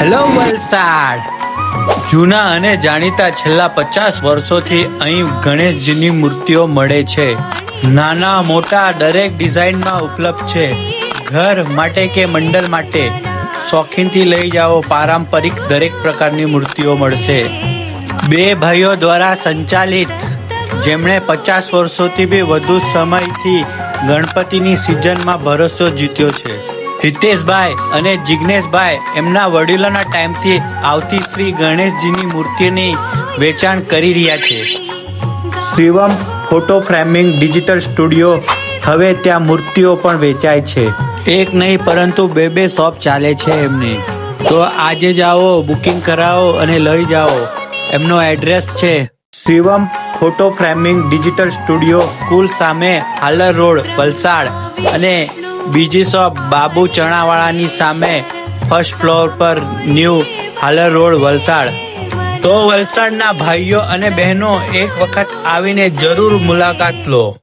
Hello Valsad. જૂના અને જાણીતા છેલ્લા પચાસ વર્ષોથી અહીં ગણેશજીની મૂર્તિઓ મળે છે. નાના મોટા દરેક ડિઝાઇનમાં ઉપલબ્ધ છે. ઘર માટે કે મંડળ માટે. શોખીનથી લઈ જાઓ પારંપરિક દરેક પ્રકારની મૂર્તિઓ મળશે. બે ભાઈઓ દ્વારા સંચાલિત. જેમણે પચાસ વર્ષોથી બી વધુ સમયથી ગણપતિની સિઝનમાં ભરોસો જીત્યો છે. હિતેશભાઈ અને જિગ્નેશભાઈ એમના વડીલોના ટાઈમથી આવતી શ્રી ગણેશજીની મૂર્તિની વેચાણ કરી રહ્યા છે. Shivam photo framing digital studio હવે ત્યાં મૂર્તિઓ પણ વેચાય છે. એક નહીં પરંતુ બે બે શોપ ચાલે છે એમની. તો આજે જાઓ બુકિંગ કરાવો અને લઈ જાઓ. એમનો એડ્રેસ છે. Shivam photo framing digital studio school સામે હાલર રોડ વલસાડ અને બીજી શોપ બાબુ ચણાવાળાની સામે ફર્સ્ટ ફ્લોર પર ન્યૂ હાલર રોડ વલસાડ. તો વલસાડના ભાઈઓ અને બહેનો એક વખત આવીને જરૂર મુલાકાત લો.